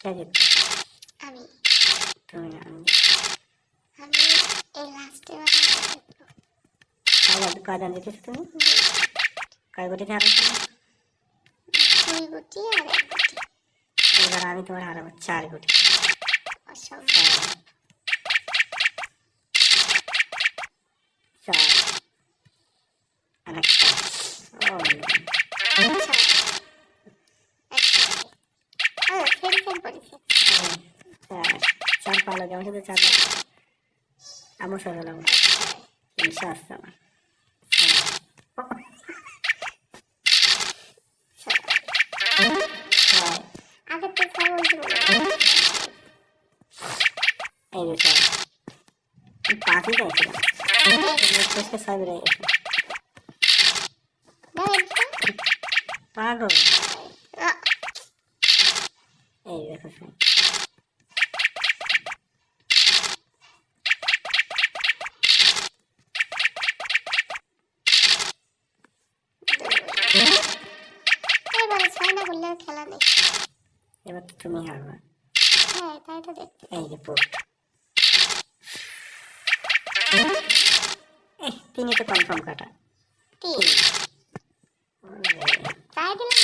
কে জিতবে আমি তুমি না আমি আমি এই লাস্টে বার কয়জন কয়জন চার পালো যেমন শুধু চার আমার তিনশো আসছে আমার। আগে তো ছয় বলছিল এই যে ছয় পাঁচই চাইছিলাম গেছে। পাগল। না করলে আর খেলা নেই। এবার তুমি হারবা। হ্যাঁ তাই তো দেখতে। এই যে পোট তিনি তো কনফার্ম কাটা। তিন। চার দিলাম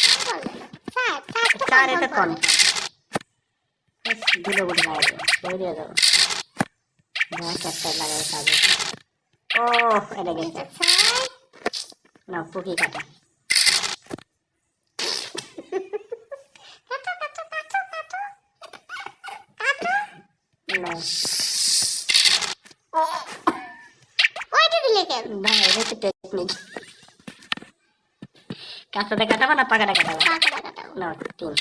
চার চার বলে। কনফার্ম একটা লাগাই কাজ ও এটা গেছে। না পুকি কাটো। না ওইটা দিলে কেন না এটা তো টেকনিক কাঁচাটা কাটাবো না পাকাটা কাটাবো পাকাটা কাটাবো না তিন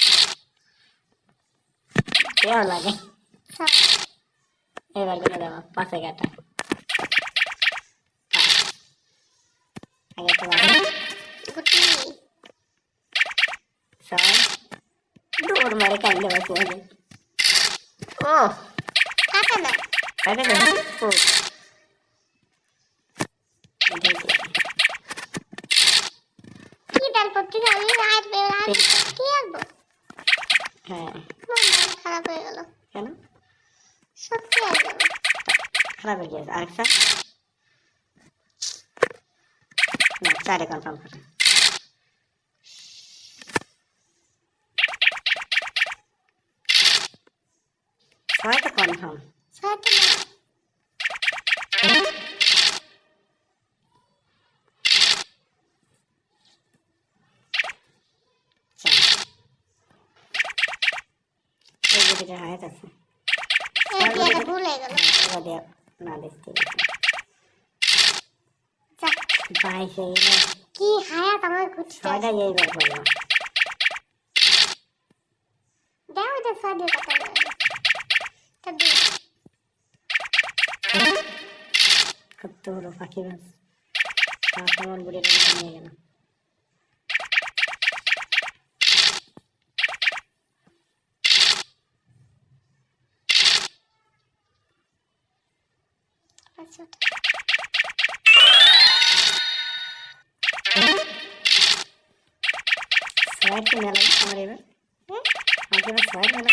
কেউ লাগে ছয় এবার করে দেবো পাশে কাটা পাঁচ। আগে তো আগে গুটি ছয় দৌড় মারে কাইলে বসে হবে ও গেছে কি ডাল পড়তে আমি রাত রাত কি আনব হ্যাঁ মন খারাপ হয়ে গেল কেন সত্যি আর যাব খারাপ হয়ে গেছে আরেকটা না চারে কনফার্ম করে ছয় কনফার্ম এই দুটো হায়াত আছে এই কি হায়াত আমার ঘুরছে ছয়টা এইবার করব দাও এটা ছয় কাটা যাবে তা দিই কত বড় পাখি মাছ। কেমন বুড়ে রেখে নিয়ে গেল। আচ্ছা। মেলা আমার এবার? হুম? আমার কি এবার মেলা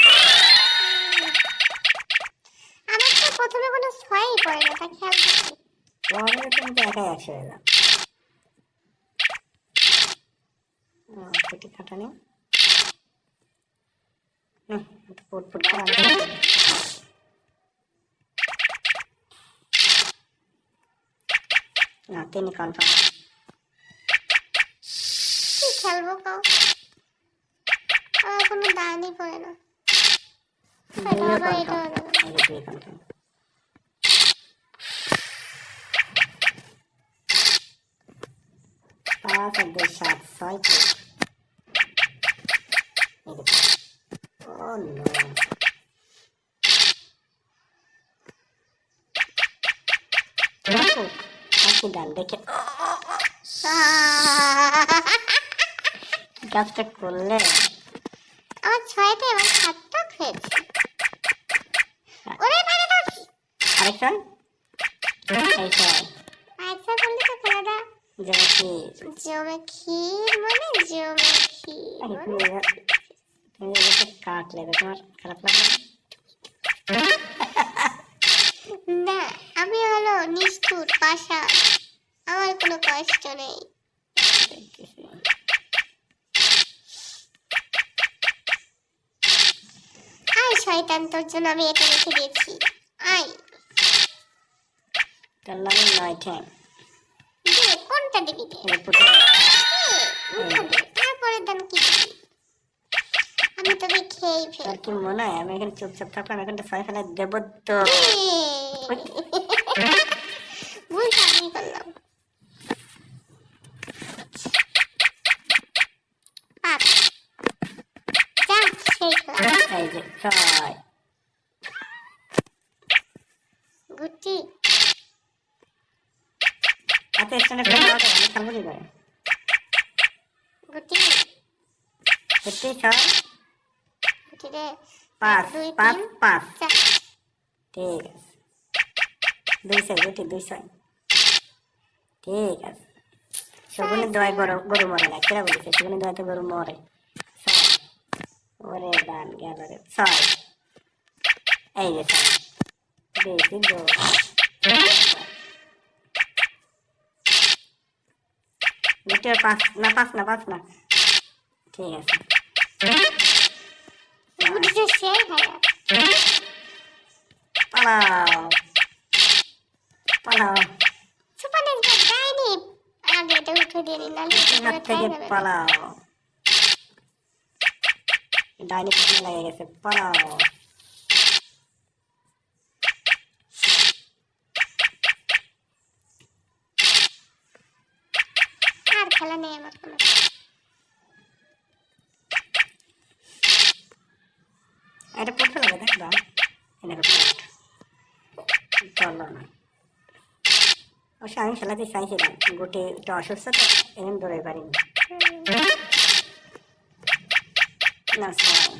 আমার তো প্রথমে কোনো ছয়ই পড়ে না তা খেয়াল করছি। পরে তুমি তো একাই একশো যাও পেটি কাটা নেই হবে। না তিনি কনফার্ম খেলব কাউ আমার কোনো দানই পড়ে না। এটা হয়ে যাবে দুই কনফার্ম পাঁচ আর দুই সাত ছয় দেখো কাজটা করলে আমার ছয়টা এবার সাতটা খেয়েছে। ওরে বাইরে এই ছয় খেলাটা যেটা জমে ক্ষীর মানে জমে ক্ষীর তুমি এদিকে কাটলে তো তোমার খারাপ লাগবে না? আমি হলো নিষ্ঠুর পাশা। আমার কোনো কষ্ট নেই। আয় শয়তান তোর জন্য আমি এটা রেখে দিয়েছি। আয়। লাগে নয় ঠ্যাং কোনটা দিবি মুখে দে। তারপরে দেন কি আমি তোকে খেয়েই তোর কি মনে হয়? আমি এখানে চুপচাপ থাকলাম এখানটা ছয় ফেলে দেবো তো। ভুল কাজই করলাম পাপ যা সেই খেলা এই যে ছয় গুটি হাতে স্ট্যান্ডে ফেলে দাও তো, আমি খেলব কি করে গুটি সত্যি ছয় গুটি রে পাঁচ। পাঁচ পাঁচ ঠিক আছে। দুই ছয় গুটি দুই ছয়। ঠিক আছে। শগুনের দোয়ায় গরু গরু মরে না কেরা বলেছে শগুনের দোয়াতে গরু মরে। ছয়। ওরে দান গেল রে। ছয়। এই যে ছয়। বেশি দো গুটি আর পাঁচ না পাঁচ না পাঁচ না। ঠিক আছে। পালাও। পালাও। আগে এটা উঠে দিয়ে নি নাহলে এটা হাত করে থেকে। পালাও। ডাইনি লেগে গেছে। পালাও। আর খেলা নেই আমার কোনো এটা পড়তে লাগে দেখবা এনেকে পড় চলো না অবশ্য আমি খেলাতে চাইছিলাম গোটে একটু অসুস্থ তো এখন দৌড়ে পারিনি না স্যার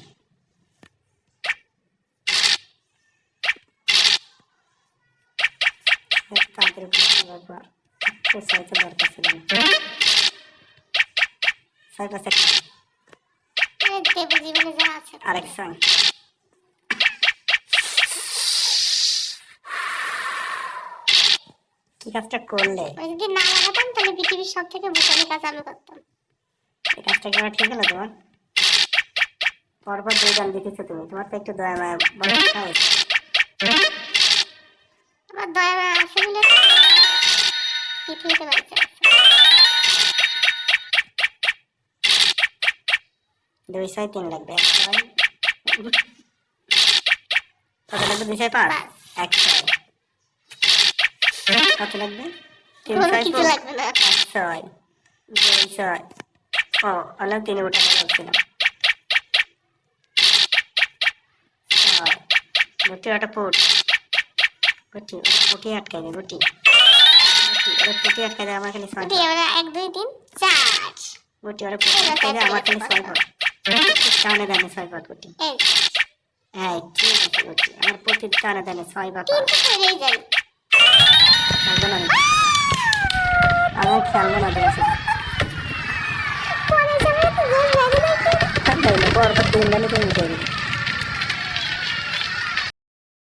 তাদের উপর সাইতে দরকার ছিল না সাইটা সেকেন্ড এই দেব জীবনে যা আছে আরেক সং কি কাজটা করলে যদি না লাগাতাম তাহলে পৃথিবীর সব থেকে বোকামি কাজ আমি করতাম এই কাজটা করা ঠিক হলো তোমার পরপর দুই গান দেখেছ তুমি তোমার তো একটু দয়া মায়া বড় আমার দয়া মায়া আছে বলে পৃথিবীতে বেঁচে দুই ছয় তিন লাগবে এক ছয় কত লাগবে দুই ছয় পাঁচ পাঁচ। এক ছয় কত লাগবে তিন কোনো ছয় কিছু পাঁচ, লাগবে না এক ছয় দুই ছয় ও অনেক তিন ওটা লাগছিল ছয় গুটি ওটা পুট গুটি ওটা পুটি আটকাই দে গুটি গুটি ওটা পুটি আটকাই দে আমার খালি ছয় ওটি আমরা এক দুই তিন চার গুটি ওটা পুটি আটকাই দে আমার খালি ছয় পট টানে দানে ছয় গুটি হ্যাঁ ঠিক আছে গুটি আমার প্রতি টানে দেনে ছয় করেই যাই খেলব না তিন দানি তুমি। দিবি